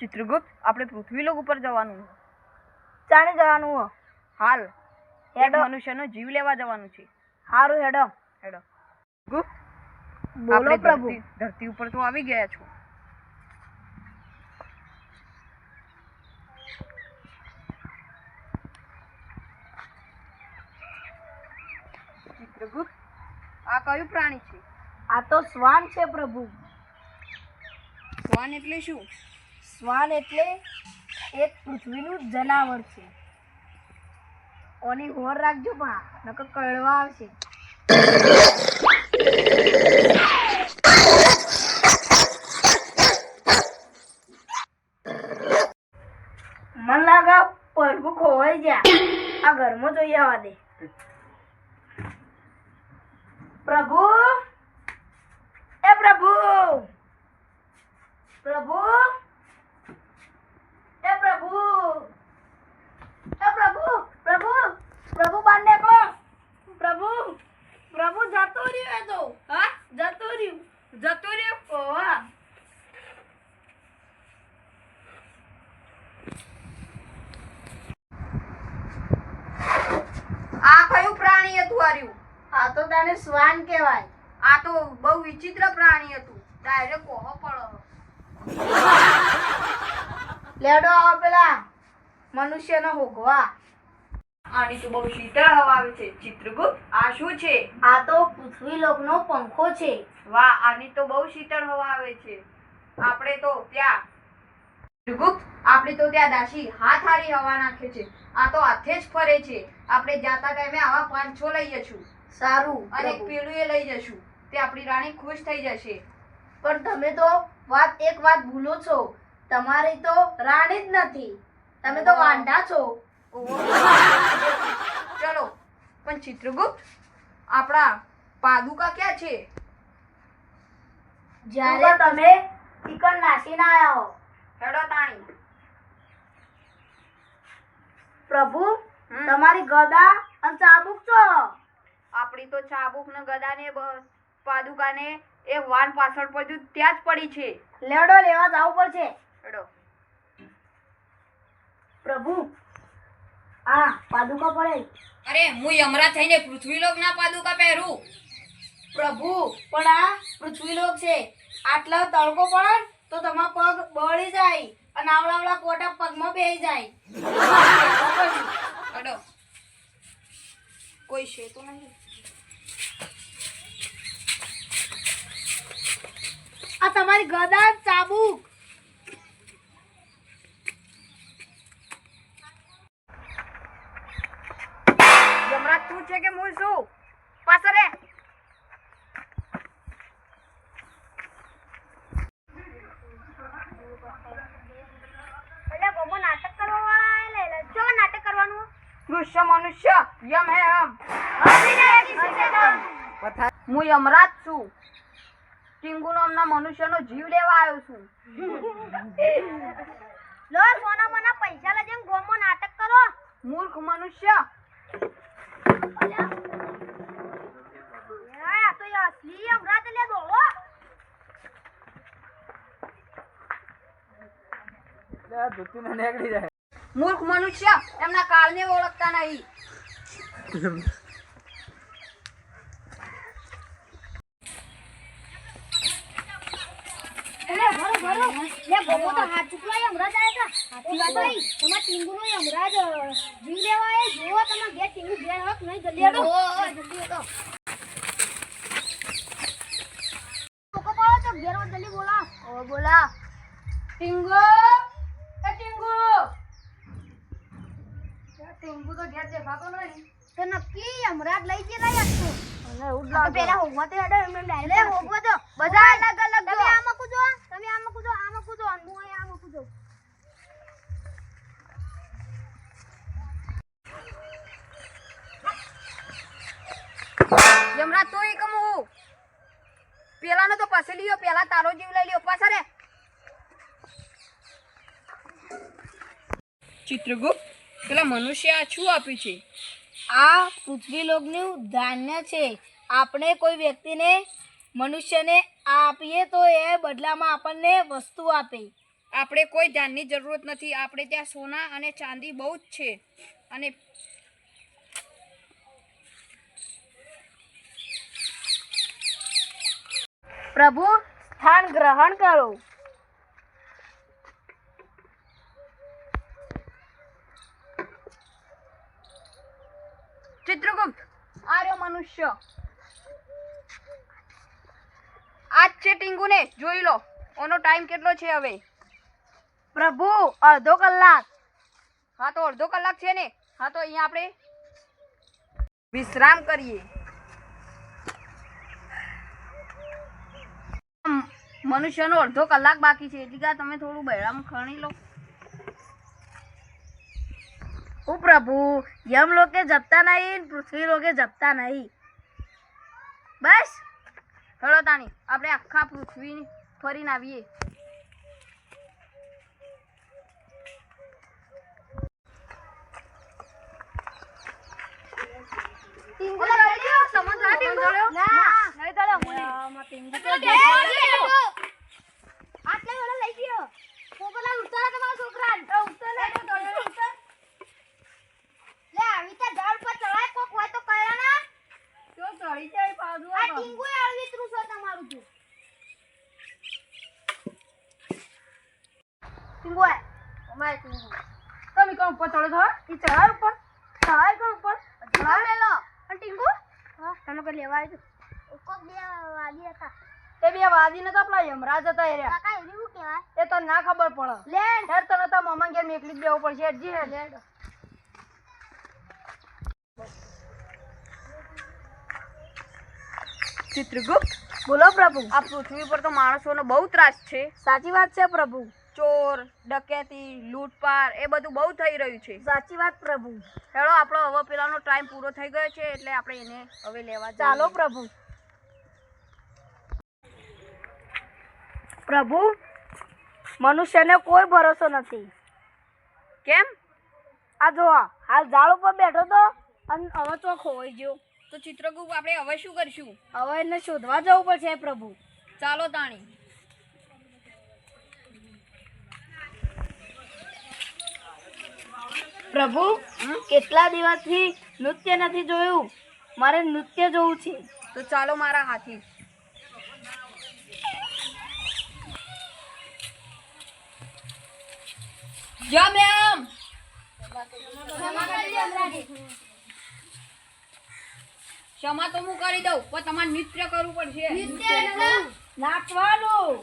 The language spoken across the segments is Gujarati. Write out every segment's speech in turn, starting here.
ચિત્રગુપ્ત આપણે પૃથ્વીલોક ઉપર જવાનું ચાણે જવાનું હાલ. એક હેડો. મનુષ્યનો જીવ લેવા જવાનું છે. હારું હેડો. હેડો. ગુપ્ત બોલો આપણે પ્રભુ. ધરતી- ધરતી ઉપર તો આવી ગયા છો. ચિત્રગુપ્ત આ કયું પ્રાણી છે? આ તો શ્વાન છે પ્રભુ. શ્વાન એટલે શું? શ્વાન એટલે એક પૃથ્વીનું જનાવર છે. ઓની હોર રાખજો પા નકર કળવા આવશે. મન લાગે પરભુ ખોવાઈ ગયા. આ ઘરમાં જોઈ આવવા દે પ્રભુ એ પ્રભુ પ્રભુ એ પ્રભુ એ પ્રભુ પ્રભુ પ્રભુ બહાર નીકળો પ્રભુ પ્રભુ જતો રહ્યો એ તો હા જતો રહ્યું જતો રહ્યો ઓવા આ કયું આર્યું આ તો તને શ્વાન કહેવાય. આ તો બહુ વિચિત્ર પ્રાણી હતું. ડાયરેક્ટ કોહો પડો. લેડો આવો પેલા. મનુષ્યનો હોગવા. આની તો બહુ શીતળ હવા આવે છે. ચિત્રગુપ્ત આ શું છે? આ તો પૃથ્વી લોકનો પંખો છે. વાહ આની તો બહુ શીતળ હવા આવે છે. આપણે તો ત્યાં ચિત્રગુપ્ત આપણે તો ત્યાં દાસી હાથ હારી હવા નાખે છે. આ તો હાથે જ ફરે છે. આપણે જાતા ટાઈમે આવા પાંચ છો લઈ જશું. સારું અને એક પેલું એ લઈ જશું. તે આપણી રાણી ખુશ થઈ જશે. પણ તમે તો વાત એક વાત ભૂલો છો. તમારી તો રાણી જ નથી. તમે તો વાંઢા છો. ચલો પણ ચિત્રગુપ્ત આપણા પાદુકા ક્યાં છે? જ્યારે તમે ચિકન નાસી ના આવ્યા હો હેડો તાણી પ્રભુ તમારી ગદા અને ચાબુક છો? આપણી તો ચાબુક ને ગદા ને પાદુકા ને એ વાન પાછળ પડ્યું ત્યાં જ પડી છે. લેડો લેવા જવું પડશે. હેડો. પ્રભુ આ પાદુકા પડે. અરે હું યમરા થઈને પૃથ્વીલોક ના પાદુકા પહેરું. પ્રભુ પણ આ પૃથ્વીલોક છે. આટલો તડકો પડે તો તમારા પગ બળી જાય. અને આવડા આવડા કોટા પગમાં બેસી જાય. કોઈ છે તો નહીં. આ તમારી ગદા ચાબુક યમરાજ તું છે કે હું છું પાછળ રે એટલે ગોમો નાટક કરવા વાળા આયેલા એટલે જો નાટક કરવાનું દૃશ્ય મનુષ્ય યમ હે હમ. હું યમરાજ છું. ટીંગુ નામના મનુષ્યનો જીવ લેવા આવ્યો છું. લો સોના મના પૈસા લેજે ગોમો નાટક કરો. મૂર્ખ મનુષ્ય. આ તો અસલી અમરાજ લે દોડો. મનુષ્ય લે નો અમરાજ અ, જીવ મનુષ્ય એમના કાળને ઓળખતા નહીં. બોલા બોલા. ટીંગુ એ ટીંગુ ટીંગુ તો ઘેર દેખાતો નહીં તો નક્કી અમરાજ લઈ ગયેલા યાર તું અને લાગે. પેલા હોગવા તો હેડો એમને ડાયરેક્ટ હોગવા તો. બધા અલગ અલગ તમે આમાં કૂદો તમે આમાં કૂદો આમાં કૂદો અને હું અહીંયા આમાં કૂદો યમરાજ તો એક હું. પેલાનો તો પછી લ્યો પેલા તારો જીવ લઈ લ્યો પાછા રે. ચિત્રગુપ્ત? પેલા મનુષ્ય આ શું આપ્યું છે? આ પૃથ્વીલોકનું ધાન્ય છે. આપણે કોઈ વ્યક્તિને મનુષ્યને આ આપીએ તો એ બદલામાં આપણને વસ્તુ આપે. આપણે કોઈ ધ્યાનની જરૂરત નથી. આપણે ત્યાં સોના અને ચાંદી બહુ જ છે. અને પ્રભુ સ્થાન ગ્રહણ કરો ચિત્રગુપ્ત આર્ય મનુષ્ય. આજ છે ટીંગુને, જોઈ લો. ઓનો ટાઈમ કેટલો છે હવે? પ્રભુ, અડધો કલાક. હા, તો અડધો કલાક છે ને? હા, તો અહીંયા આપણે વિશ્રામ કરીએ. મનુષ્યનો અડધો કલાક બાકી છે. એટલે તમે થોડું બહેરામાં ખણી લો. ઓ પ્રભુ યમ લોકે જપતા નહીં પૃથ્વી લોકે જપતા નહીં બસ હેડો તાની આપણે આખા પૃથ્વી ફરીને આવીએ સમજ ના સમજ ના નહીં તો તમે કોણ ઉપર ચડો છો એ ચઢાય ઉપર. ચઢાય કોણ ઉપર? મેલો. અને ટીંગુ? તમે કોઈ લેવા આવ્યો બે વાદી નતા પેલા યમરાજ હતા એ રહ્યા. એ તો ના ખબર પડે. લે હેર તને તો મમ્મા ઘેર મેકલી જ બેવું પડશે. હેડજી હે લેડ ચિત્રગુપ્ત બોલો પ્રભુ. આ પૃથ્વી પર તો માણસોનો બહુ ત્રાસ છે. સાચી વાત છે પ્રભુ. ચોર ડકેતી લૂંટપાટ એ બધું બહુ થઈ રહ્યું છે. સાચી વાત પ્રભુ. હેડો આપણો હવે પેલાનો ટાઈમ પૂરો થઈ ગયો છે એટલે આપણે એને હવે લેવા ચાલો પ્રભુ. પ્રભુ મનુષ્યને કોઈ ભરોસો નથી. કેમ? આ જો હાલ ઝાડ ઉપર બેઠો તો અને હવે તો ખોવાઈ ગયો. તો ચિત્રગુપ્ત આપણે હવે શું કરશું? હવે એને શોધવા જવું પડશે પ્રભુ. ચાલો તાણી. પ્રભુ કેટલા દિવસથી નૃત્ય નથી જોયું? મારે નૃત્ય જોવું છે. તો ચાલો મારા હાથી. ક્ષમા તો હું કરી દઉં પણ તમારે નૃત્ય કરવું પડશે. નાચવાનું.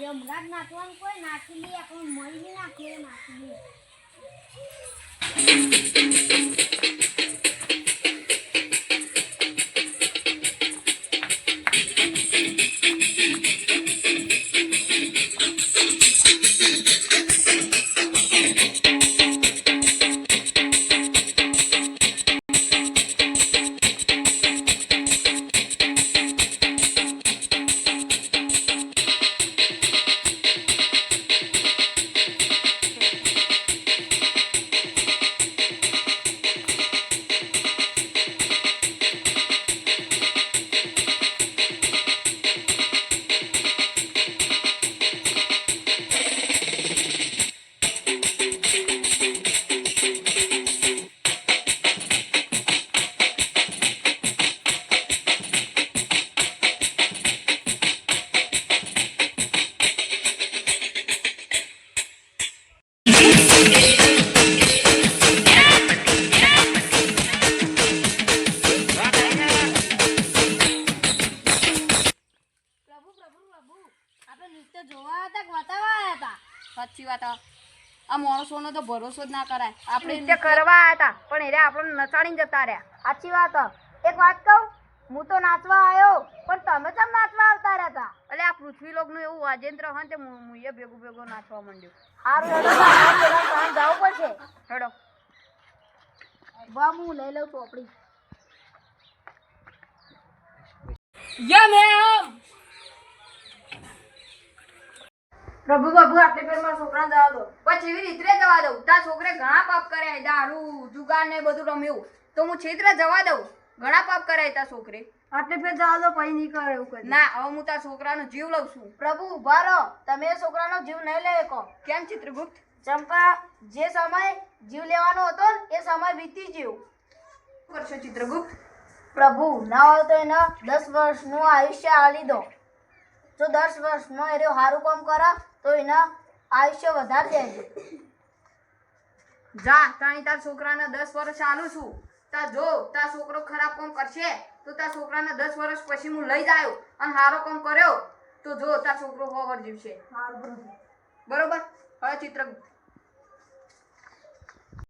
યમરાજ નાચવાનું કોઈ નાચી લે આપણે મળી નાખીએ નાચી લે. Thank you. જોવા હતા કે હતા. સાચી વાત આ માણસોનો તો ભરોસો જ ના કરાય. આપણે નૃત્ય કરવા આવ્યા હતા પણ એને આપણને નચાડીને જતા રહ્યા. સાચી વાત એક વાત કહું હું તો નાચવા આવ્યો પણ તમે કેમ નાચવા આવતા રહ્યા હતા એટલે આ પૃથ્વી લોકનું એવું વાજેન્દ્ર હોય ને તે મુએ ભેગું ભેગું નાચવા માંડ્યું. સારું હેડો જવું પડશે. હેડો. વા હું લઈ લઉં ચોપડી. યમ એમ પ્રભુ બાબુ આટલે પેર મારા છોકરાને જવા દો. પછી એવી રીતે જવા દઉં. તારા છોકરે ઘણા પાપ કર્યા દારૂ જુગાર ને બધું રમ્યું. તો હું છેતરે જવા દઉં. ઘણા પાપ કર્યા તારા છોકરે. આટલે ફેર જવા દો પછી નહીં કરે એવું ના હવે હું તારા છોકરાનો જીવ લઉં છું. પ્રભુ ઊભા રહો. તમે છોકરાનો જીવ નહીં લઈ શકો. કેમ ચિત્રગુપ્ત? ચંપા જે સમય જીવ લેવાનો હતો ને, એ સમય વીતી ગયો. કરશો ચિત્રગુપ્ત? પ્રભુ ના હોય તો એના દસ વર્ષનું આયુષ્ય આલી દો. જો દસ વર્ષમાં એ સારું કામ કરે તો એના આયુષ્ય વધારે જાય જા તાણી તાર છોકરાને દસ વર્ષ ચાલુ છું. તા જો તાર છોકરો ખરાબ કામ કરશે તો તાર છોકરાને દસ વર્ષ પછી હું લઈ જાયો અને સારો કામ કર્યો તો જો તાર છોકરો હોવર જીવશે. બરોબર. હવે ચિત્રગુપ્ત